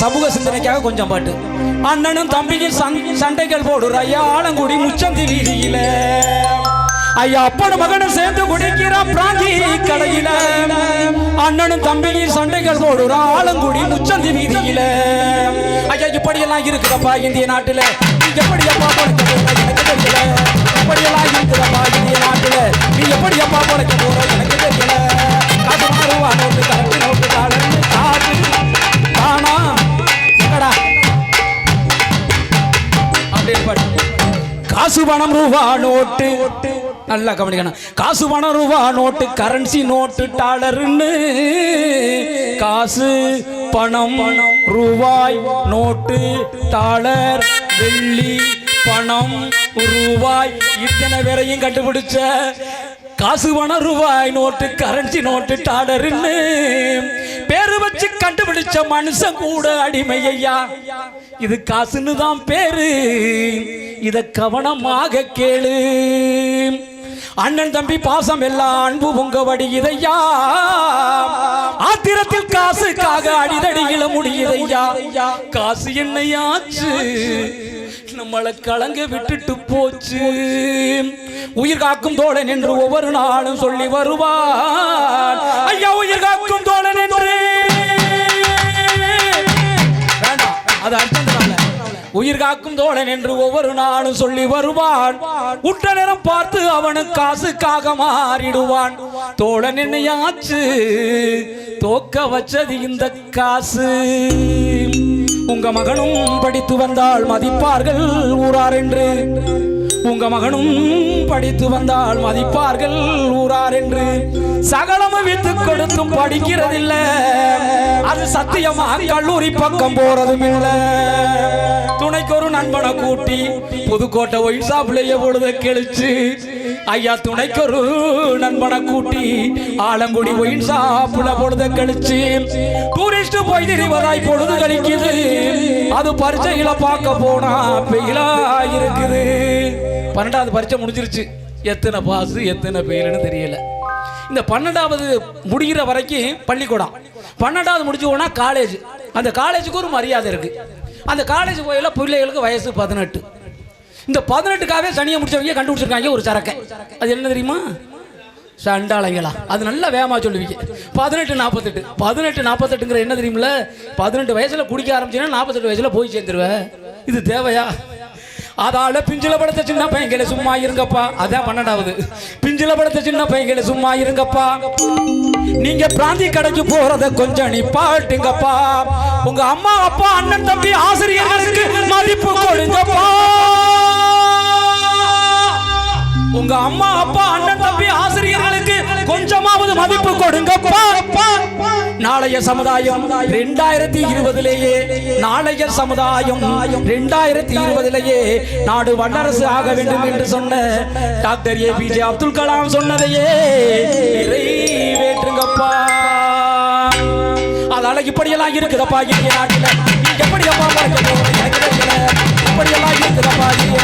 சமூக சிந்தனைக்காக கொஞ்சம் பாட்டு. அண்ணனும் தம்பியும் சண்டைகள் போடுற ஐயா ஆலங்குடி முச்சந்தி வீதியில ஐயா அப்பனும் மகனும் சேர்ந்து குடிக்கிற பிராந்தி கடையில. அண்ணனும் தம்பியும் சண்டைகள் போடுற ஆலங்குடி முச்சந்தி வீதியில ஐயா இப்படியெல்லாம் இருக்குதப்பா இந்திய நாட்டில். எப்படி அப்பா பொழைக்க எனக்கு தெரியல பணம் ரூபா நோட்டு. நல்லா கவனிக்கணும். காசு பணம் ரூபா நோட்டு கரன்சி நோட்டு டாலர்னு காசு பணம் ரூபாய் நோட்டு டாலர் வெள்ளி பணம் ரூபாய். இத்தனை பேரையும் கண்டுபிடிச்ச காசு பணம் ரூபாய் நோட்டு கரன்சி நோட்டு டாலர்னு பேரு வச்சு கண்டுபிடிச்ச மனுஷன் கூட அடிமை ஐயா இது காசுன்னு தான் பேரு. இதை கவனமாக கேளு. அண்ணன் தம்பி பாசம் எல்லாம் அன்பு பொங்க இதையா ஆத்திரத்தில் காசுக்காக அடிதடியில முடியுதையா? காசு என்னையாச்சு? நம்மளை கலங்க விட்டுட்டு போச்சு. உயிர் காக்கும் தோழன் என்று ஒவ்வொரு நாளும் சொல்லி வருவான். ஐயா உயிர் காக்கும் தோழன் உயிர் காக்கும் தோழன் என்று ஒவ்வொரு நாளும் சொல்லி வருவான். உற்ற நேரம் பார்த்து அவனு காசுக்காக மாறிடுவான். தோழன் என்னையாச்சு தோக்க வச்சது இந்த காசு. உங்க மகனும் படித்து வந்தால் மதிப்பார்கள் ஊரார் என்று. உங்க மகனும் படித்து வந்தால் மதிப்பார்கள் ஊரார் என்று. சகலமும் வித்து கொடுத்தும் படிக்கிறதில்ல. அது சத்தியமா? கல்லூரி பக்கம் போறதும் இல்ல. துணைக்கு ஒரு நண்பனை கூட்டி புதுக்கோட்டை ஒயின் ஷாப்லயே பொழுத கிழிச்சு ஐயா துணைக்கு ஒரு நண்பனை கூட்டி ஆலங்குடி ஒயின் ஷாப்ல பொழுத கழிச்சு டூரிஸ்ட் போய் திரிவதாய் பொழுது கழிக்குது. அது பரிச்சைகளை பார்க்க போனா பெயிலா இருக்குது. பன்னெண்டாவது பரீட்சை முடிஞ்சிருச்சு. எத்தனை பாஸ் எத்தனை பெயிலுன்னு தெரியல. இந்த பன்னெண்டாவது முடிகிற வரைக்கும் பள்ளிக்கூடம். பன்னெண்டாவது முடிச்சு போனால் காலேஜ் அந்த காலேஜுக்கு ஒரு மரியாதை இருக்குது அந்த காலேஜ் போயில பிள்ளைகளுக்கு வயசு பதினெட்டு. இந்த பதினெட்டுக்காகவே சனியை முடிச்சவங்க கண்டுபிடிச்சிருக்காங்க ஒரு சரக்கை. அது என்ன தெரியுமா? சண்டாளைங்களா அது நல்லா வேகமாக சொல்லுவீங்க. பதினெட்டு நாற்பத்தெட்டு பதினெட்டு நாற்பத்தெட்டுங்கிற என்ன தெரியுமில பதினெட்டு வயசில் குடிக்க ஆரம்பிச்சுன்னா நாற்பத்தெட்டு வயசில் போய் சேர்ந்துருவேன் இது தேவையா? அதால பிஞ்சில படுத்த சின்ன பையன்களை சும்மா இருங்கப்பா. அதான் பன்னெண்டாவது. பிஞ்சில படுத்த சின்ன பையன்களை சும்மா இருங்கப்பா. நீங்க பிராந்தி கடைக்கு போறத கொஞ்சம் நிப்பாட்டுங்கப்பா. உங்க அம்மா அப்பா அண்ணன் தம்பி ஆசிரியர்களுக்கு மதிப்பு கொடுங்கப்பா. உங்க அம்மா அப்பா அண்ணன் தம்பி ஆசிரியர்களுக்கு கொஞ்சமாவது மதிப்பு கொடுங்கப்பா. நாளைய சமுதாயம் ரெண்டாயிரத்தி இருபதிலேயே நாளைய சமுதாயம் ரெண்டாயிரத்தி இருபதிலேயே நாடு வல்லரசு ஆக வேண்டும் என்று சொன்ன doctor A PJ Abdul Kalam சொன்னதையே நிறைவேற்றுங்கப்பா. அதனால இப்படியெல்லாம் இருக்குதப்பா இந்திய நாட்டில். எப்படி அப்பா மறைக்க இருக்குதப்பா இந்திய